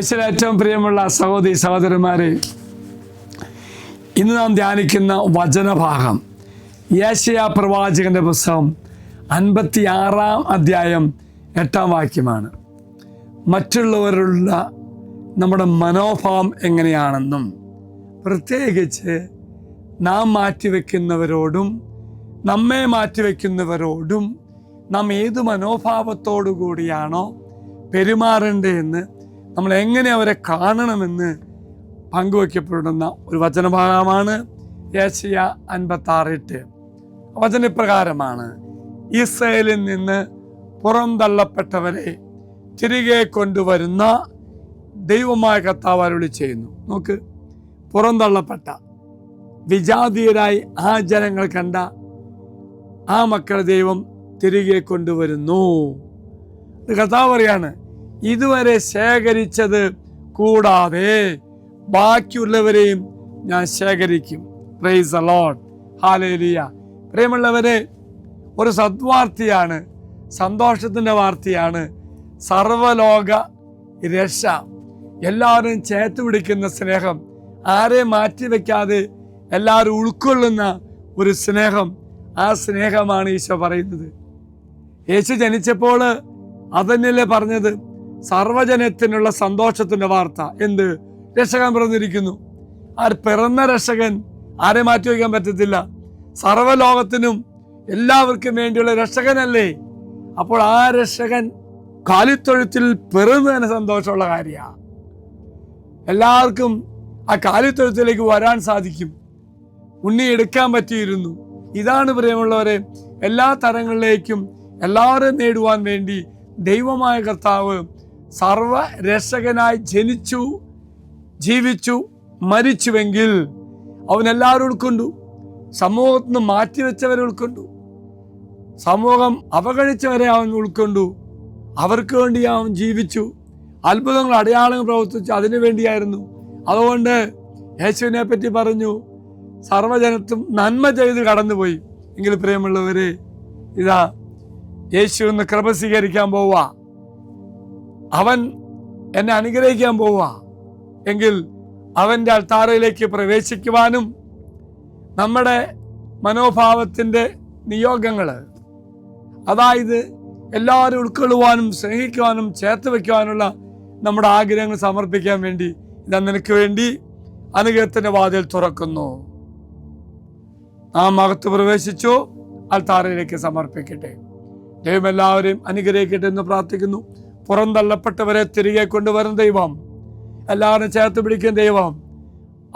യേശുവിൽ ഏറ്റവും പ്രിയമുള്ള സഹോദരി സഹോദരന്മാരെ ഇന്ന് നാം ധ്യാനിക്കുന്ന വചനഭാഗം യേശയ പ്രവാചകന്റെ പുസ്തകം അൻപത്തി ആറാം അധ്യായം എട്ടാം വാക്യമാണ്. മറ്റുള്ളവരുള്ള നമ്മുടെ മനോഭാവം എങ്ങനെയാണെന്നും പ്രത്യേകിച്ച് നാം മാറ്റിവെക്കുന്നവരോടും നമ്മെ മാറ്റിവെക്കുന്നവരോടും നാം ഏത് മനോഭാവത്തോടു കൂടിയാണോ പെരുമാറേണ്ടതെന്ന് നമ്മൾ എങ്ങനെ അവരെ കാണണമെന്ന് പങ്കുവയ്ക്കപ്പെടുന്ന ഒരു വചനഭാഗമാണ് യേശയ അൻപത്തി ആറ് എട്ട് വചനപ്രകാരമാണ് ഇസ്രയേലിൽ നിന്ന് പുറന്തള്ളപ്പെട്ടവരെ തിരികെ കൊണ്ടുവരുന്ന ദൈവമായ കർത്താവ് അരുളി ചെയ്യുന്നു. നോക്ക് പുറന്തള്ളപ്പെട്ട വിജാതീയരായി ആ ജനങ്ങൾ കണ്ട ആ മക്കളെ ദൈവം തിരികെ കൊണ്ടുവരുന്നു. കർത്താവ് പറയാണ് ഇതുവരെ ശേഖരിച്ചത് കൂടാതെ ബാക്കിയുള്ളവരെയും ഞാൻ ശേഖരിക്കും. പ്രൈസ് അലോട്ട് ഹാലേലിയ പ്രിയമുള്ളവരെ ഒരു സദ്വാർത്തയാണ് സന്തോഷത്തിന്റെ വാർത്തയാണ് സർവലോക രക്ഷ. എല്ലാവരും ചേർത്ത് പിടിക്കുന്ന സ്നേഹം ആരെ മാറ്റിവെക്കാതെ എല്ലാവരും ഉൾക്കൊള്ളുന്ന ഒരു സ്നേഹം ആ സ്നേഹമാണ് ഈശോ പറയുന്നത്. യേശു ജനിച്ചപ്പോൾ അതന്നെയല്ലേ പറഞ്ഞത്? സർവജനത്തിനുള്ള സന്തോഷത്തിന്റെ വാർത്ത. എന്ത്? രക്ഷകൻ പിറന്നിരിക്കുന്നു. ആ പിറന്ന രക്ഷകൻ ആരെ മാറ്റി വയ്ക്കാൻ പറ്റത്തില്ല. സർവലോകത്തിനും എല്ലാവർക്കും വേണ്ടിയുള്ള രക്ഷകനല്ലേ? അപ്പോൾ ആ രക്ഷകൻ കാലിത്തൊഴുത്തിൽ പിറന്നതിന് സന്തോഷമുള്ള കാര്യമാണ് എല്ലാവർക്കും ആ കാലിത്തൊഴുത്തിലേക്ക് വരാൻ സാധിക്കും. ഉണ്ണി എടുക്കാൻ പറ്റിയിരുന്നു. ഇതാണ് പ്രിയമുള്ളവരെ എല്ലാ തരങ്ങളിലേക്കും എല്ലാവരും നേടുവാൻ വേണ്ടി ദൈവമായ കർത്താവ് സർവ രക്ഷകനായി ജനിച്ചു ജീവിച്ചു മരിച്ചുവെങ്കിൽ അവൻ എല്ലാവരും ഉൾക്കൊണ്ടു. സമൂഹത്തിൽ നിന്ന് മാറ്റിവെച്ചവരെ ഉൾക്കൊണ്ടു. സമൂഹം അവഗണിച്ചവരെ അവൻ ഉൾക്കൊണ്ടു. അവർക്ക് വേണ്ടി അവൻ ജീവിച്ചു. അത്ഭുതങ്ങൾ അടയാളങ്ങൾ പ്രവർത്തിച്ചു. അതിനു വേണ്ടിയായിരുന്നു. അതുകൊണ്ട് യേശുവിനെ പറ്റി പറഞ്ഞു സർവജനത്തും നന്മ ചെയ്ത് കടന്നുപോയി. എങ്കിൽ പ്രിയമുള്ളവരെ ഇതാ യേശു ഒന്ന് കൃപ സ്വീകരിക്കാൻ പോവുക അവൻ എന്നെ അനുഗ്രഹിക്കാൻ പോവുക. എങ്കിൽ അവന്റെ അൾത്താറയിലേക്ക് പ്രവേശിക്കുവാനും നമ്മുടെ മനോഭാവത്തിന്റെ നിയോഗങ്ങൾ അതായത് എല്ലാവരും ഉൾക്കൊള്ളുവാനും സ്നേഹിക്കുവാനും ചേർത്ത് വയ്ക്കുവാനുള്ള നമ്മുടെ ആഗ്രഹങ്ങൾ സമർപ്പിക്കാൻ വേണ്ടി ഇതാ നിനക്ക് വേണ്ടി അനുഗ്രഹത്തിന്റെ വാതിൽ തുറക്കുന്നു. നാം അകത്ത് പ്രവേശിച്ചു അൾത്താറയിലേക്ക് സമർപ്പിക്കട്ടെ. ദൈവം എല്ലാവരെയും അനുഗ്രഹിക്കട്ടെ എന്ന് പ്രാർത്ഥിക്കുന്നു. പുറന്തള്ളപ്പെട്ടവരെ തിരികെ കൊണ്ടുവരുന്ന ദൈവം. എല്ലാവരും ചേർത്ത് പിടിക്കുന്ന ദൈവം.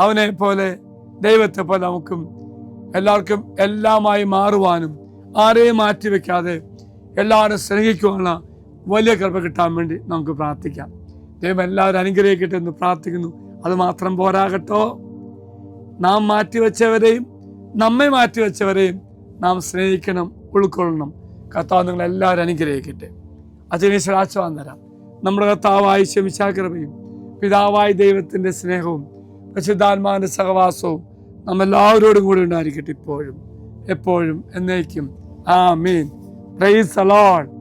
അവനെ പോലെ ദൈവത്തെ പോലെ നമുക്കും എല്ലാവർക്കും എല്ലാമായി മാറുവാനും ആരെയും മാറ്റിവെക്കാതെ എല്ലാവരും സ്നേഹിക്കുവാനുള്ള വലിയ കൃപ കിട്ടാൻ വേണ്ടി നമുക്ക് പ്രാർത്ഥിക്കാം. ദൈവം എല്ലാവരും അനുഗ്രഹിക്കട്ടെ എന്ന് പ്രാർത്ഥിക്കുന്നു. അത് മാത്രം പോരാകട്ടോ. നാം മാറ്റിവെച്ചവരെയും നമ്മെ മാറ്റിവെച്ചവരെയും നാം സ്നേഹിക്കണം ഉൾക്കൊള്ളണം. കർത്താവ് നിങ്ങൾ എല്ലാവരും അനുഗ്രഹിക്കട്ടെ. അജനീശ്വര ആശ്വാസം തരാം. നമ്മുടെ കർത്താവായി ശമിശാകൃപയും പിതാവായ ദൈവത്തിന്റെ സ്നേഹവും പരിശുദ്ധാത്മാവിന്റെ സഹവാസവും നമ്മെല്ലാവരോടും കൂടി ഉണ്ടായിരിക്കട്ടെ ഇപ്പോഴും എപ്പോഴും എന്നേക്കും. ആ മീൻ പ്രൈസ് അലോഡ്